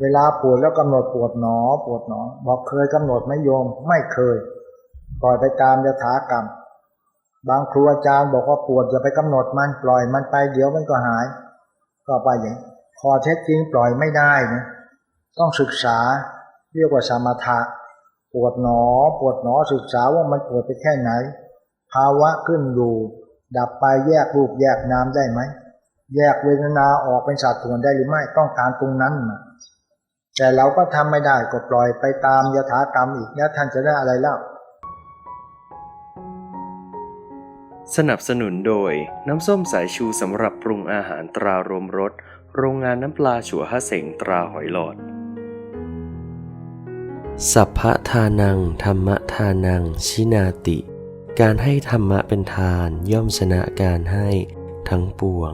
เวลาปวดแล้วกำหนดปวดหนอ ปวดหนอ บอกเคยกำหนดไหมโยม ไม่เคย ปล่อยไปตามยถากรรม บางครูอาจารย์บอกว่าปวดอย่าไปกำหนดมันปล่อยมันไปเดี๋ยวมันก็หาย ก็ไปอย่างพอเท็จจริงปล่อยไม่ได้นะต้องศึกษาเรียกว่าสมถะปวดหนอ ปวดหนอศึกษาว่ามันปวดไปแค่ไหน ภาวะขึ้นอยู่ ดับไปแยกรูปแยกนามได้ไหมแยกเวทนาออกเป็นสัดส่วนได้หรือไม่ต้องการตรงนั้นนะ แต่เราก็ทำไม่ได้ก็ปล่อยไปตามยถากรรมอีกแล้วท่านจะได้อะไรแล้ว สนับสนุนโดยน้ำส้มสายชูสำหรับปรุงอาหารตรารวมรสโรงงานน้ำปลาฉัวฮะเสงตราหอยหลอด สัพพะทานัง ธรรมทานัง ชินาติ การให้ธรรมะเป็นทานย่อมชนะการให้ทั้งปวง